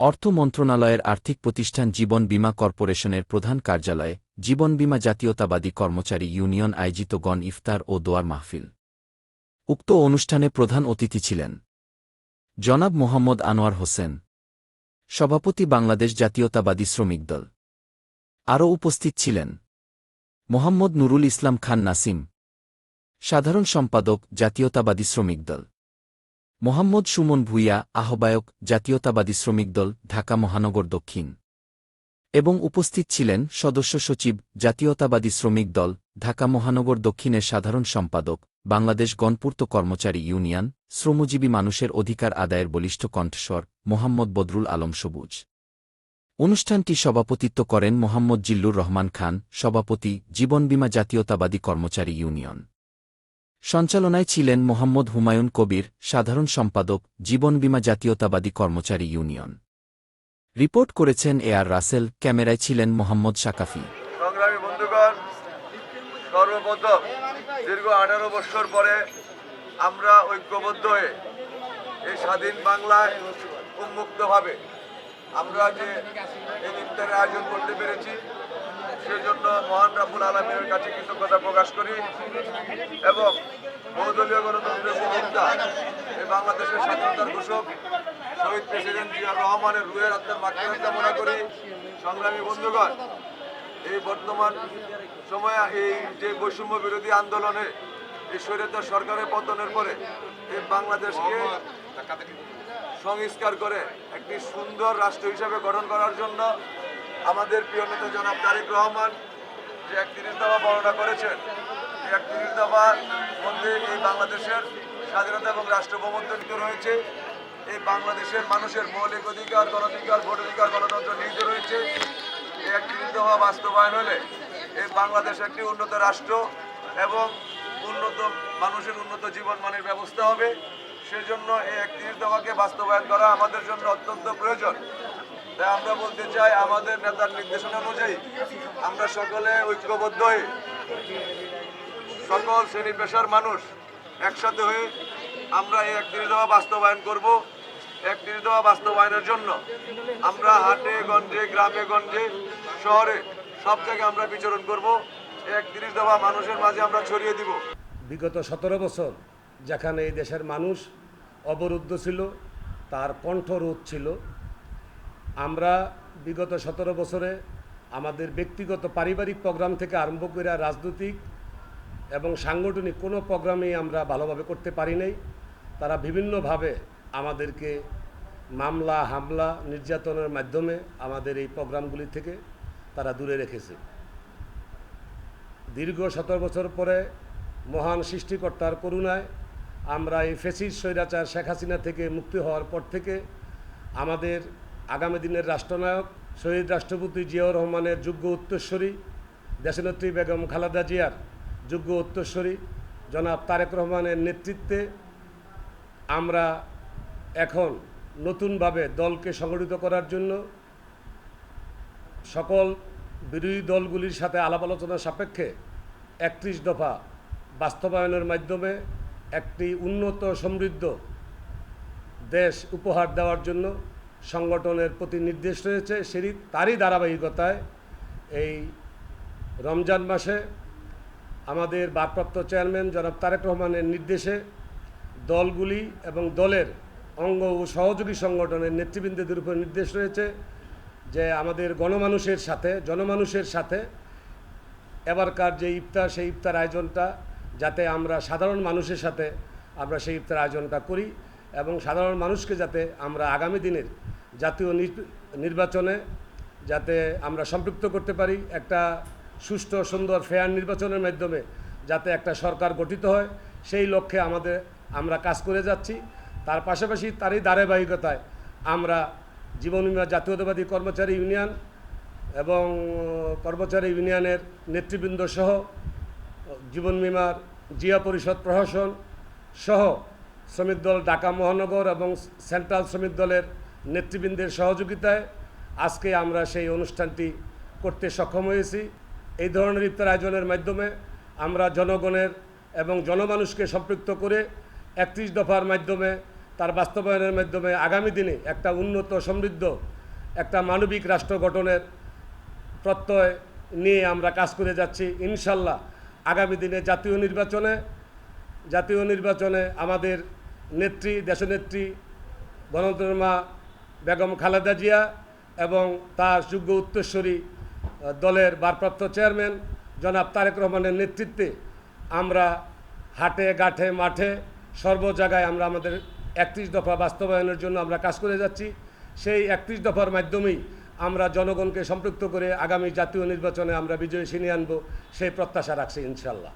অর্থ মন্ত্রণালয়ের আর্থিক প্রতিষ্ঠান জীবন বীমা কর্পোরেশনের প্রধান কার্যালয়ে জীবন বীমা জাতীয়তাবাদী কর্মচারী ইউনিয়ন আয়োজিত গণ ইফতার ও দোয়ার মাহফিল। উক্ত অনুষ্ঠানে প্রধান অতিথি ছিলেন জনাব মোহাম্মদ আনোয়ার হোসেন, সভাপতি বাংলাদেশ জাতীয়তাবাদী শ্রমিক দল। আরও উপস্থিত ছিলেন মোহাম্মদ নুরুল ইসলাম খান নাসিম, সাধারণ সম্পাদক জাতীয়তাবাদী শ্রমিক দল। মোহাম্মদ সুমন ভূঁইয়া, আহ্বায়ক, জাতীয়তাবাদী শ্রমিক দল, ঢাকা মহানগর দক্ষিণ। এবং উপস্থিত ছিলেন সদস্য সচিব, জাতীয়তাবাদী শ্রমিক দল, ঢাকা মহানগর দক্ষিণের সাধারণ সম্পাদক, বাংলাদেশ গণপূর্ত কর্মচারী ইউনিয়ন, শ্রমজীবী মানুষের অধিকার আদায়ের বলিষ্ঠ কণ্ঠস্বর, মোহাম্মদ বদরুল আলম সবুজ। অনুষ্ঠানটি সভাপতিত্ব করেন মোহাম্মদ জিল্লুর রহমান খান, সভাপতি, জীবন বীমা জাতীয়তাবাদী কর্মচারী ইউনিয়ন। সঞ্চালনায় ছিলেন মোহাম্মদ হুমায়ুন কবির, সাধারণ সম্পাদক, জীবন বীমা জাতীয়তাবাদী কর্মচারী ইউনিয়ন। রিপোর্ট করেছেন এ আর রাসেল, ক্যামেরায় ছিলেন মোহাম্মদ সর্বপ্রথম দীর্ঘ আঠারো বছর পরে আমরা ঐক্যবদ্ধ হয়ে এই স্বাধীন বাংলায় উন্মুক্তভাবে আমরা যে এই ইফতারের আয়োজন করতে পেরেছি সেজন্য মহান রাবুল আলমের কাছে কৃতজ্ঞতা প্রকাশ করি এবং বহুদলীয় গণতন্ত্রের উপভোক্তা এই বাংলাদেশের স্বাধীনতার ঘোষক শহীদ প্রেসিডেন্ট জিয়াউর রহমানের রুয়ের আত্মার মাত্রা কামনা করি। সংগ্রামী বন্ধুগণ, এই বর্তমান সময়ে এই যে বৈষম্য বিরোধী আন্দোলনে এই স্বৈরাচার সরকারের পতনের পরে এই বাংলাদেশকে সংস্কার করে একটি সুন্দর রাষ্ট্র হিসাবে গঠন করার জন্য আমাদের প্রিয় নেতা জনাব তারেক রহমান যে একত্রিশ দফা বর্ণনা করেছেন এই একত্রিশ দফার মধ্যে এই বাংলাদেশের স্বাধীনতা এবং নিহিত রয়েছে এই বাংলাদেশের মানুষের মৌলিক অধিকার গণধিকার ভোটাধিকার গণতন্ত্র নিহিত রয়েছে এই একত্রিশ দফা বাস্তবায়ন হলে এই বাংলাদেশ একটি উন্নত রাষ্ট্র এবং উন্নত মানুষের উন্নত জীবনমানের ব্যবস্থা হবে। সেজন্য এই একত্রিশ দফাকে বাস্তবায়ন করা আমাদের জন্য অত্যন্ত প্রয়োজন। তাই আমরা বলতে চাই আমাদের নেতার নির্দেশনা অনুযায়ী আমরা সকলে ঐক্যবদ্ধ হয়ে সকল শ্রেণি পেশার মানুষ একসাথে হয়ে আমরা এই একত্রিশ দফা বাস্তবায়ন করব। একত্রিশ দফা বাস্তবায়নের জন্য আমরা হাটে, গঞ্জে, গ্রামে, গঞ্জে, শহরে সব জায়গায় আমরা বিচরণ করব। একত্রিশ দফা মানুষের মাঝে আমরা ছড়িয়ে দিব। বিগত সতেরো বছর যেখানে এই দেশের মানুষ অবরুদ্ধ ছিল, তার কণ্ঠরোধ ছিল আমরা বিগত সতেরো বছরে আমাদের ব্যক্তিগত পারিবারিক প্রোগ্রাম থেকে আরম্ভ করে রাজনৈতিক এবং সাংগঠনিক কোনো প্রোগ্রামেই আমরা ভালোভাবে করতে পারি নাই। তারা বিভিন্নভাবে আমাদেরকে মামলা, হামলা, নির্যাতনের মাধ্যমে আমাদের এই প্রোগ্রামগুলি থেকে তারা দূরে রেখেছে। দীর্ঘ সতেরো বছর পরে মহান সৃষ্টিকর্তার করুণায় আমরা এই ফেসিস স্বৈরাচার শেখ হাসিনা থেকে মুক্তি হওয়ার পর থেকে আমাদের আগামী দিনের রাষ্ট্রনায়ক শহীদ রাষ্ট্রপতি জিয়াউর রহমানের যোগ্য উত্তরস্বরী দেশনেত্রী বেগম খালেদা জিয়ার যোগ্য উত্তরস্বরী জনাব তারেক রহমানের নেতৃত্বে আমরা এখন নতুনভাবে দলকে সংগঠিত করার জন্য সকল বিরোধী দলগুলির সাথে আলাপ আলোচনা সাপেক্ষে একত্রিশ দফা বাস্তবায়নের মাধ্যমে একটি উন্নত সমৃদ্ধ দেশ উপহার দেওয়ার জন্য সংগঠনের প্রতি নির্দেশ রয়েছে সেই তারই ধারাবাহিকতায় এই রমজান মাসে আমাদের ভারপ্রাপ্ত চেয়ারম্যান জনাব তারেক রহমানের নির্দেশে দলগুলি এবং দলের অঙ্গ ও সহযোগী সংগঠনের নেতৃবৃন্দদের উপর নির্দেশ রয়েছে যে আমাদের গণমানুষের সাথে, জনমানুষের সাথে এবারকার যে ইফতার, সেই ইফতার আয়োজনটা যাতে আমরা সাধারণ মানুষের সাথে আমরা সেই ইফতার আয়োজনটা করি। এবং সাধারণ মানুষকে যাতে আমরা আগামী দিনের জাতীয় নির- নির্বাচনে যাতে আমরা সম্পৃক্ত করতে পারি, একটা সুষ্ঠু, সুন্দর ফেয়ার নির্বাচনের মাধ্যমে যাতে একটা সরকার গঠিত হয়, সেই লক্ষ্যে আমাদের, আমরা কাজ করে যাচ্ছি। তার পাশাপাশি তারই ধারাবাহিকতায় আমরা জীবন বীমা জাতীয়তাবাদী কর্মচারী ইউনিয়ন এবং কর্মচারী ইউনিয়নের নেতৃবৃন্দ সহ জীবন বীমার জিয়া পরিষদ প্রশাসন সহ শ্রমিক দল ঢাকা মহানগর এবং সেন্ট্রাল শ্রমিক দলের নেতৃবৃন্দের সহযোগিতায় আজকে আমরা সেই অনুষ্ঠানটি করতে সক্ষম হয়েছি। এই ধরনের ইফতার আয়োজনের মাধ্যমে আমরা জনগণের এবং জনমানুষকে সম্পৃক্ত করে একত্রিশ দফার মাধ্যমে, তার বাস্তবায়নের মাধ্যমে আগামী দিনে একটা উন্নত, সমৃদ্ধ, একটা মানবিক রাষ্ট্র গঠনের প্রত্যয় নিয়ে আমরা কাজ করে যাচ্ছি। ইনশাল্লাহ আগামী দিনে জাতীয় নির্বাচনে জাতীয় নির্বাচনে আমাদের নেত্রী, দেশনেত্রী গণতন্ত্রের মা বেগম খালেদা জিয়া এবং তার যোগ্য উত্তরস্বরী দলের ভারপ্রাপ্ত চেয়ারম্যান জনাব তারেক রহমানের নেতৃত্বে আমরা হাটে গাঠে মাঠে সর্ব জায়গায় আমরা আমাদের একত্রিশ দফা বাস্তবায়নের জন্য আমরা কাজ করে যাচ্ছি। সেই একত্রিশ দফার মাধ্যমেই আমরা জনগণকে সম্পৃক্ত করে আগামী জাতীয় নির্বাচনে আমরা বিজয়ী ছিনিয়ে আনব, সেই প্রত্যাশা রাখছি ইনশাল্লাহ।